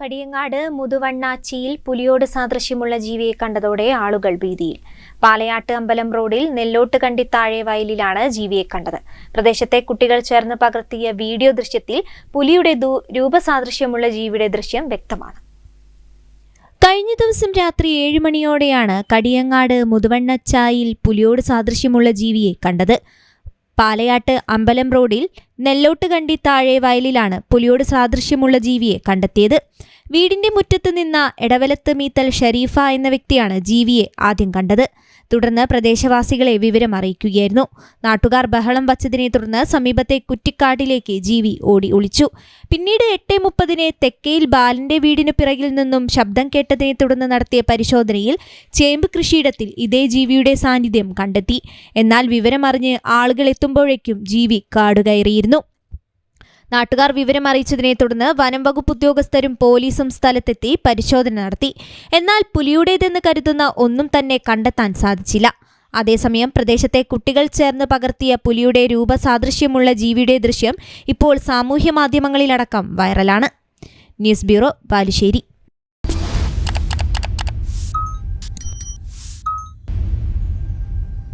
കടിയങ്ങാട് മുതുവണ്ണാച്ചിയിൽ പുലിയോട് സാദൃശ്യമുള്ള ജീവിയെ കണ്ടതോടെ ആളുകൾ ഭീതിയിൽ. പാലയാട്ട് അമ്പലം റോഡിൽ നെല്ലോട്ട് കണ്ടി താഴെ വയലിലാണ് ജീവിയെ കണ്ടത്. പ്രദേശത്തെ കുട്ടികൾ ചേർന്ന് പകർത്തിയ വീഡിയോ ദൃശ്യത്തിൽ പുലിയുടെ രൂപസാദൃശ്യമുള്ള ജീവിയുടെ ദൃശ്യം വ്യക്തമാണ്. കഴിഞ്ഞ ദിവസം രാത്രി ഏഴ് മണിയോടെയാണ് കടിയങ്ങാട് മുതുവണ്ണച്ചായിൽ പുലിയോട് സാദൃശ്യമുള്ള ജീവിയെ കണ്ടത്. പാലയാട്ട് അമ്പലം റോഡിൽ നെല്ലോട്ടുകണ്ടി താഴെ വയലിലാണ് പുലിയോട് സാദൃശ്യമുള്ള ജീവിയെ കണ്ടെത്തിയത്. വീടിന്റെ മുറ്റത്ത് നിന്ന എടവലത്ത് മീത്തൽ ഷരീഫ എന്ന വ്യക്തിയാണ് ജീവിയെ ആദ്യം കണ്ടത്. തുടർന്ന് പ്രദേശവാസികളെ വിവരം അറിയിക്കുകയായിരുന്നു. നാട്ടുകാർ ബഹളം വച്ചതിനെ തുടർന്ന് സമീപത്തെ കുറ്റിക്കാട്ടിലേക്ക് ജീവി ഓടി ഒളിച്ചു. പിന്നീട് എട്ട് മുപ്പതിന് തെക്കയിൽ ബാലന്റെ വീടിന് പിറകിൽ നിന്നും ശബ്ദം കേട്ടതിനെ തുടർന്ന് നടത്തിയ പരിശോധനയിൽ ചേമ്പ് കൃഷിയിടത്തിൽ ഇതേ ജീവിയുടെ സാന്നിധ്യം കണ്ടെത്തി. എന്നാൽ വിവരമറിഞ്ഞ് ആളുകൾ എത്തുമ്പോഴേക്കും ജീവി കാടുകയറിയിരുന്നു. നാട്ടുകാർ വിവരം അറിയിച്ചതിനെ തുടർന്ന് വനം വകുപ്പ് ഉദ്യോഗസ്ഥരും പോലീസും സ്ഥലത്തെത്തി പരിശോധന നടത്തി. എന്നാൽ പുലിയുടേതെന്ന് കരുതുന്ന ഒന്നും തന്നെ കണ്ടെത്താൻ സാധിച്ചില്ല. അതേസമയം പ്രദേശത്തെ കുട്ടികൾ ചേർന്ന് പകർത്തിയ പുലിയുടെ രൂപസാദൃശ്യമുള്ള ജീവിയുടെ ദൃശ്യം ഇപ്പോൾ സാമൂഹ്യ മാധ്യമങ്ങളിലടക്കം വൈറലാണ്. News bureau Balussery.